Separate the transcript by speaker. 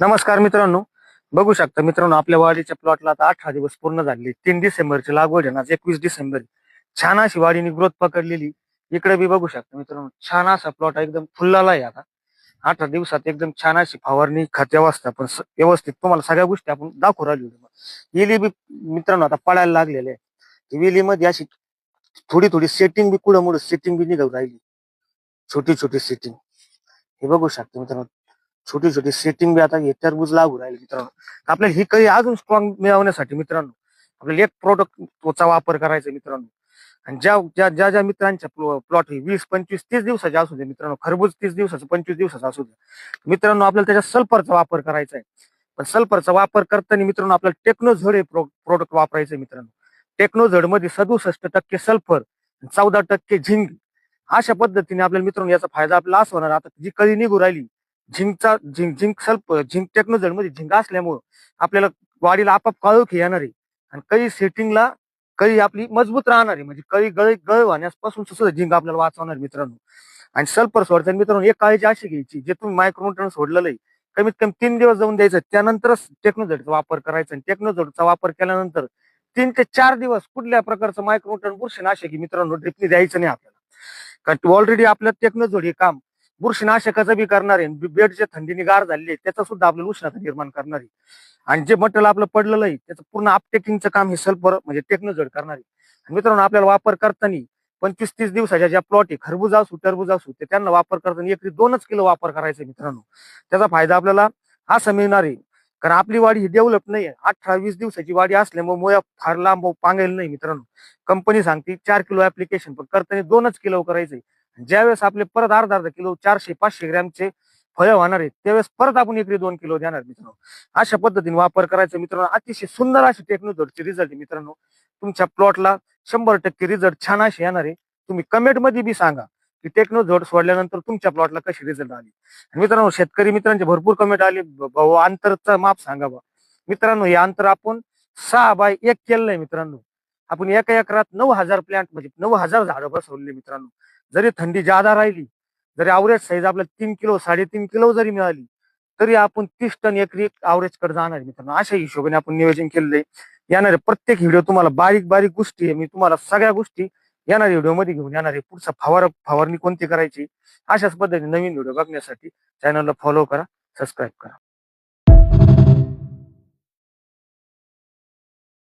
Speaker 1: नमस्कार मित्रांनो. बघू शकता मित्रांनो आपल्या वाडीच्या प्लॉटला आता अठरा दिवस पूर्ण झाले. तीन डिसेंबरची लागवड आहे ना आज एकवीस डिसेंबर छान अशी वाडीने ग्रोथ पकडलेली. इकडे बी बघू शकता मित्रांनो छान असा प्लॉट एकदम फुललेला आहे आता. अठरा दिवसात एकदम छान अशी फवारणी खत व्यवस्था पण व्यवस्थित. तुम्हाला सगळ्या गोष्टी आपण दाखवू राहिली वेली बी मित्रांनो आता पडायला लागलेले आहे. वेलीमध्ये अशी थोडी थोडी सेटिंग बी कुडमुड सेटिंग बी निघू राहिली. छोटी छोटी सेटिंग हे बघू शकता मित्रांनो छोटी छोटी सेटिंग बी आता हे टरबूज लागू राहील मित्रांनो. आपल्याला ही काही अजून स्ट्रॉंग मिळवण्यासाठी मित्रांनो आपल्याला एक प्रोडक्टचा वापर करायचा मित्रांनो. आणि ज्या ज्या ज्या ज्या मित्रांच्या प्लॉट वीस पंचवीस तीस दिवसाचे असू दे मित्रांनो खरबूज तीस दिवसाचं पंचवीस दिवसाचं असू दे. मित्रांनो आपल्याला त्याच्या सल्फरचा वापर करायचा आहे. पण सल्फरचा वापर करताना मित्रांनो आपल्याला टेक्नोझड हे प्रोडक्ट वापरायचं मित्रांनो. टेक्नोझडमध्ये सदुसष्ट टक्के सल्फर चौदा टक्के झिंक. अशा पद्धतीने आपल्याला मित्रांनो याचा फायदा आपल्याला असं होणार आता जी कळी निघू राहिली झिंकचा झिंक झिंक सल्प झिंक टेक्नोझडमध्ये झिंक असल्यामुळं आपल्याला वाडीला आपाप काळोखी येणार आहे. आणि कळी सेटिंगला कळी आपली मजबूत राहणार आहे. म्हणजे कळी गळ गळ वाहण्यापासून सुद्धा झिंक आपल्याला वाचवणार मित्रांनो. आणि सल्फर सोडताना मित्रांनो एक काळजी अशी घ्यायची जे तुम्ही मायक्रोन्यूट्रन सोडलेलं आहे कमीत कमी तीन दिवस जाऊन द्यायचं. त्यानंतरच टेक्नोजडचा वापर करायचा आणि टेक्नोजडचा वापर केल्यानंतर तीन ते चार दिवस कुठल्या प्रकारचं मायक्रोन्यूट्रन बुरशीनाशक मित्रांनो ड्रिपनी द्यायचं नाही आपल्याला. कारण ऑलरेडी आपल्या टेक्नोजोड हे काम बुरशीनाशकाचं बी करणार आहे. बेड बेडच्या थंडीने गार झालेली आहे त्याचा सुद्धा आपल्याला उष्णता निर्माण करणार आहे. आणि जे मटेरियल आपलं पडलेलं आहे त्याचं पूर्ण अपटेकिंगचं काम हे सल्फर म्हणजे टेक्नोझोड करणार आहे. मित्रांनो आपल्याला वापर करताना पंचवीस तीस दिवसाच्या ज्या प्लॉट आहे खरबूज असू टरबूज असू ते त्यांना वापर करताना एकरी दोनच किलो वापर करायचा मित्रांनो. त्याचा फायदा आपल्याला असा मिळणार आहे. कारण आपली वाडी ही डेव्हलप नाही आहे. अठरा वीस दिवसाची वाडी असल्यामुळे मुळ्या फार लांब पांगेल नाही मित्रांनो. कंपनी सांगते चार किलो ऍप्लिकेशन पण करताना दोनच किलो करायचंय ज्यावेळेस आपले परत अर्धा अर्धा किलो चारशे पाचशे ग्रॅमचे फळं होणार आहेत त्यावेळेस परत आपण एकरी दोन किलो देणार मित्रांनो. अशा पद्धतीने वापर करायचा मित्रांनो. अतिशय सुंदर अशी टेक्नॉलॉजीचे रिझल्ट आहे मित्रांनो. तुमच्या प्लॉटला शंभर टक्के रिझल्ट छान असे येणार आहे. तुम्ही कमेंटमध्ये बी सांगा की टेक्नोझोड सोडल्यानंतर तुमच्या प्लॉटला कशी रिझल्ट आली. मित्रांनो शेतकरी मित्रांचे भरपूर कमेंट आले. भाऊ अंतरचा माप सांगा बा. मित्रांनो हे अंतर आपण सहा बाय एक केलेलं आहे मित्रांनो. आपण एका एकरात नऊ हजार प्लॅन्ट म्हणजे नऊ हजार झाडं बसवले मित्रांनो. जरी थंडी जादा राहिली जरी अवरेज साईज आपल्याला तीन किलो साडेतीन किलो जरी मिळाली तरी आपण तीस टन एकरी अवरेजकडे जाणार मित्रांनो. अशा हिशोबाने आपण नियोजन केलेलं आहे. येणारे प्रत्येक व्हिडिओ तुम्हाला बारीक बारीक गोष्टी आहे. मी तुम्हाला सगळ्या गोष्टी येणाऱ्या व्हिडिओमध्ये घेऊन येणार आहे. पुढचा फवार फवारणी कोणती करायची? अशाच पद्धतीने नवीन व्हिडिओ बघण्यासाठी चॅनलला फॉलो करा सबस्क्राईब करा.